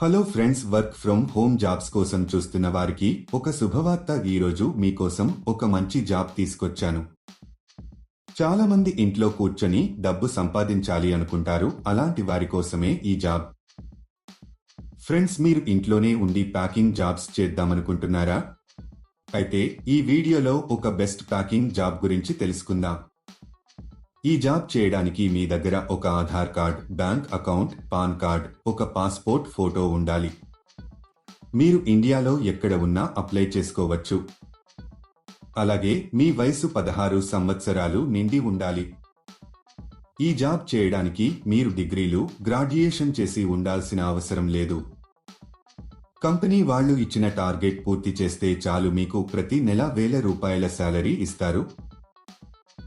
Hello friends work from home jobs కోసం చూస్తున్న వారికి ఒక శుభవార్త ఈరోజు మీకోసం ఒక మంచి జాబ్ తీసుకొచ్చాను. చాలా మంది ఇంట్లో కూర్చొని డబ్బు సంపాదించాలి అనుకుంటారు అలాంటి వారి కోసమే ఈ జాబ్. ఫ్రెండ్స్ మీరు ఇంట్లోనే ఉండి ప్యాకింగ్ జాబ్స్ చేద్దామనుకుంటున్నారా? అయితే ఈ వీడియోలో ఒక బెస్ట్ ప్యాకింగ్ జాబ్ గురించి తెలుసుకుందాం. ఈ జాబ్ చేయడానికి మీ దగ్గర ఒక Aadhaar card bank account PAN card ఒక పాస్పోర్ట్ ఫోటో ఉండాలి. మీరు ఇండియాలో ఎక్కడ ఉన్నా అప్లై చేసుకోవచ్చు. అలాగే మీ వయసు పదహారు సంవత్సరాలు నిండి ఉండాలి. ఈ జాబ్ చేయడానికి మీరు డిగ్రీలు గ్రాడ్యుయేషన్ చేసి ఉండాల్సిన అవసరం లేదు. కంపెనీ వాళ్ళు ఇచ్చిన టార్గెట్ పూర్తి చేస్తే చాలు మీకు ప్రతి నెల వేల రూపాయల శాలరీ ఇస్తారు.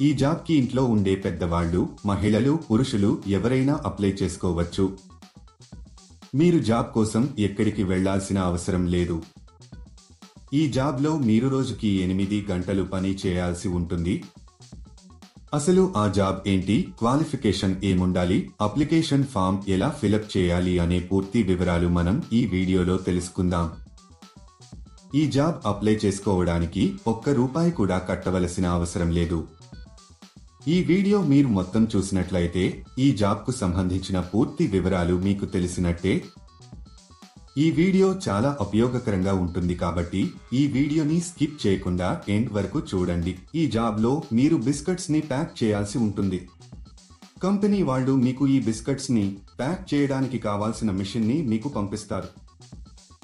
ఈ జాబ్కి ఇంట్లో ఉండే పెద్దవాళ్ళు మహిళలు పురుషులు ఎవరైనా అప్లై చేసుకోవచ్చు. మీరు జాబ్ కోసం ఎక్కడికి వెళ్ళాల్సిన అవసరం లేదు. ఈ జాబ్లో మీరు రోజుకి ఎనిమిది గంటలు పని చేయాల్సి ఉంటుంది. అసలు ఆ జాబ్ ఏంటి? క్వాలిఫికేషన్ ఏముండాలి? అప్లికేషన్ ఫామ్ ఎలా ఫిలప్ చేయాలి అనే పూర్తి వివరాలు మనం ఈ వీడియోలో తెలుసుకుందాం. ఈ జాబ్ అప్లై చేసుకోవడానికి ఒక్క రూపాయి కూడా కట్టవలసిన అవసరం లేదు. ఈ వీడియో మీరు మొత్తం చూసినట్లయితే ఈ జాబ్కు సంబంధించిన పూర్తి వివరాలు మీకు తెలిసినట్టే. ఈ వీడియో చాలా ఉపయోగకరంగా ఉంటుంది కాబట్టి ఈ వీడియోని స్కిప్ చేయకుండా ఎండ్ వరకు చూడండి. ఈ జాబ్లో మీరు బిస్కెట్స్ని ప్యాక్ చేయాల్సి ఉంటుంది. కంపెనీ వాళ్ళు మీకు ఈ బిస్కెట్స్ని ప్యాక్ చేయడానికి కావాల్సిన మిషన్ని మీకు పంపిస్తారు.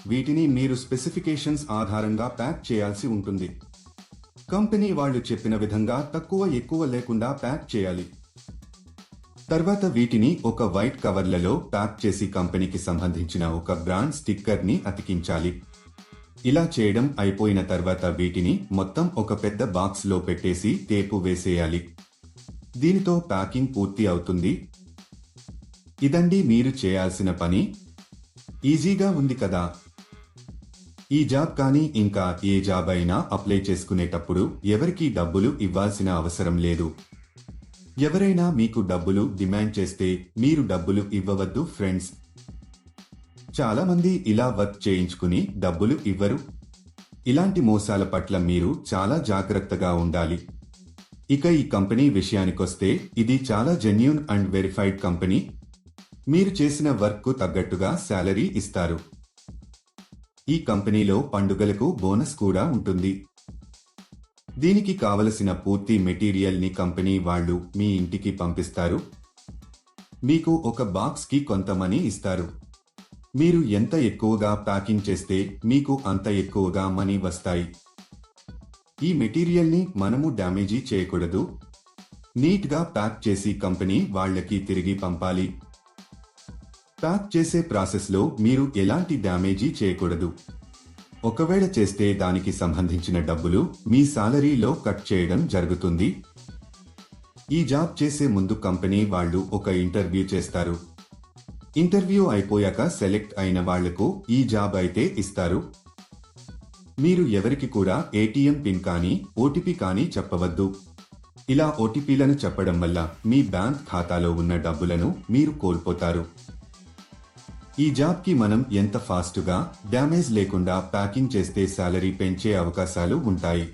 వీటిని మీరు స్పెసిఫికేషన్స్ ఆధారంగా ప్యాక్ చేయాల్సి ఉంటుంది. కంపెనీ వాళ్ళు చెప్పిన విధంగా తక్కువ ఎక్కువ లేకుండా ప్యాక్ చేయాలి. తర్వాత వీటిని ఒక వైట్ కవర్లలో ప్యాక్ చేసి కంపెనీకి సంబంధించిన ఒక బ్రాండ్ స్టిక్కర్ని అతికించాలి. ఇలా చేయడం అయిపోయిన తర్వాత వీటిని మొత్తం ఒక పెద్ద బాక్స్లో పెట్టేసి టేపు వేసేయాలి. దీనితో ప్యాకింగ్ పూర్తి అవుతుంది. ఇదండి మీరు చేయాల్సిన పని. ఈజీగా ఉంది కదా. ఈ జాబ్ కానీ ఇంకా ఏ జాబ్ అయినా అప్లై చేసుకునేటప్పుడు ఎవరికీ డబ్బులు ఇవ్వాల్సిన అవసరం లేదు. ఎవరైనా మీకు డబ్బులు డిమాండ్ చేస్తే మీరు డబ్బులు ఇవ్వవద్దు ఫ్రెండ్స్. చాలా మంది ఇలా వర్క్ చేయించుకుని డబ్బులు ఇవ్వరు. ఇలాంటి మోసాల పట్ల మీరు చాలా జాగ్రత్తగా ఉండాలి. ఇక ఈ కంపెనీ విషయానికొస్తే ఇది చాలా జెన్యున్ అండ్ వెరిఫైడ్ కంపెనీ. మీరు చేసిన వర్క్ తగ్గట్టుగా శాలరీ ఇస్తారు. ఈ కంపెనీలో పండుగలకు బోనస్ కూడా ఉంటుంది. దీనికి కావలసిన పూర్తి మెటీరియల్ని కంపెనీ వాళ్ళు మీ ఇంటికి పంపిస్తారు. మీకు ఒక బాక్స్కి కొంత మనీ ఇస్తారు. మీరు ఎంత ఎక్కువగా ప్యాకింగ్ చేస్తే మీకు అంత ఎక్కువగా మనీ వస్తాయి. ఈ మెటీరియల్ని మనము డ్యామేజీ చేయకూడదు. నీట్గా ప్యాక్ చేసి కంపెనీ వాళ్ళకి తిరిగి పంపాలి. ప్యాక్ చేసే ప్రాసెస్లో మీరు ఎలాంటి డ్యామేజీ చేయకూడదు. ఒకవేళ చేస్తే దానికి సంబంధించిన డబ్బులు మీ సాలరీలో కట్ చేయడం జరుగుతుంది. ఈ జాబ్ చేసే ముందు కంపెనీ వాళ్ళు ఒక ఇంటర్వ్యూ చేస్తారు. ఇంటర్వ్యూ అయిపోయాక సెలెక్ట్ అయిన వాళ్ళకు ఈ జాబ్ అయితే ఇస్తారు. మీరు ఎవరికి కూడా ఏటీఎం పిన్ కానీ ఓటీపీ కానీ చెప్పవద్దు. ఇలా ఓటీపీలను చెప్పడం వల్ల మీ బ్యాంక్ ఖాతాలో ఉన్న డబ్బులను మీరు కోల్పోతారు. ఈ జాబ్కి మనం ఎంత ఫాస్ట్గా డ్యామేజ్ లేకుండా ప్యాకింగ్ చేస్తే శాలరీ పెంచే అవకాశాలు ఉంటాయి.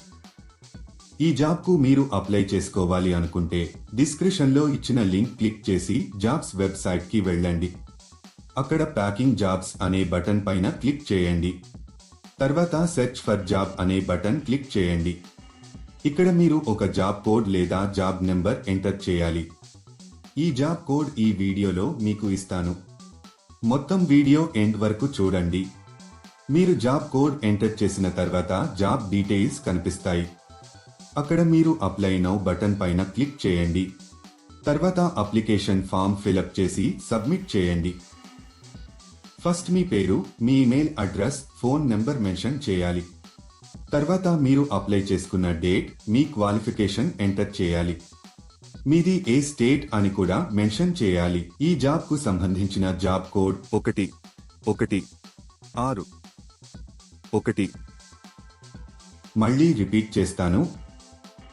ఈ జాబ్కు మీరు అప్లై చేసుకోవాలి అనుకుంటే డిస్క్రిప్షన్లో ఇచ్చిన లింక్ క్లిక్ చేసి జాబ్స్ వెబ్సైట్కి వెళ్ళండి. అక్కడ ప్యాకింగ్ జాబ్స్ అనే బటన్ పైన క్లిక్ చేయండి. తర్వాత సెర్చ్ ఫర్ జాబ్ అనే బటన్ క్లిక్ చేయండి. ఇక్కడ మీరు ఒక జాబ్ కోడ్ లేదా జాబ్ నెంబర్ ఎంటర్ చేయాలి. ఈ జాబ్ కోడ్ ఈ వీడియోలో మీకు ఇస్తాను. మొత్తం వీడియో ఎండ్ వరకు చూడండి. మీరు జాబ్ కోడ్ ఎంటర్ చేసిన తర్వాత జాబ్ డీటెయిల్స్ కనిపిస్తాయి. అక్కడ మీరు అప్లై నౌ బటన్ పైన క్లిక్ చేయండి. తర్వాత అప్లికేషన్ ఫామ్ ఫిలప్ చేసి సబ్మిట్ చేయండి. ఫస్ట్ మీ పేరు మీ email address phone number mention చేయాలి. తర్వాత మీరు అప్లై చేసుకున్న డేట్ మీ క్వాలిఫికేషన్ ఎంటర్ చేయాలి. మీది ఏ స్టేట్ అని కూడా మెన్షన్ చేయాలి. ఈ జాబ్కు సంబంధించిన జాబ్ కోడ్ ఒకటి ఒకటి ఆరు ఒకటి. మళ్ళీ రిపీట్ చేస్తాను.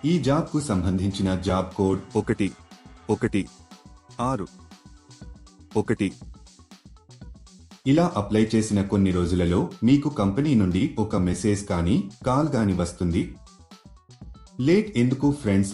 ఈ జాబ్కు సంబంధించిన జాబ్ కోడ్ ఒకటి ఒకటి ఆరు ఒకటి. ఇలా అప్లై చేసిన కొన్ని రోజులలో మీకు కంపెనీ నుండి ఒక మెసేజ్ కానీ కాల్ గాని వస్తుంది. లేట్ ఎందుకు ఫ్రెండ్స్?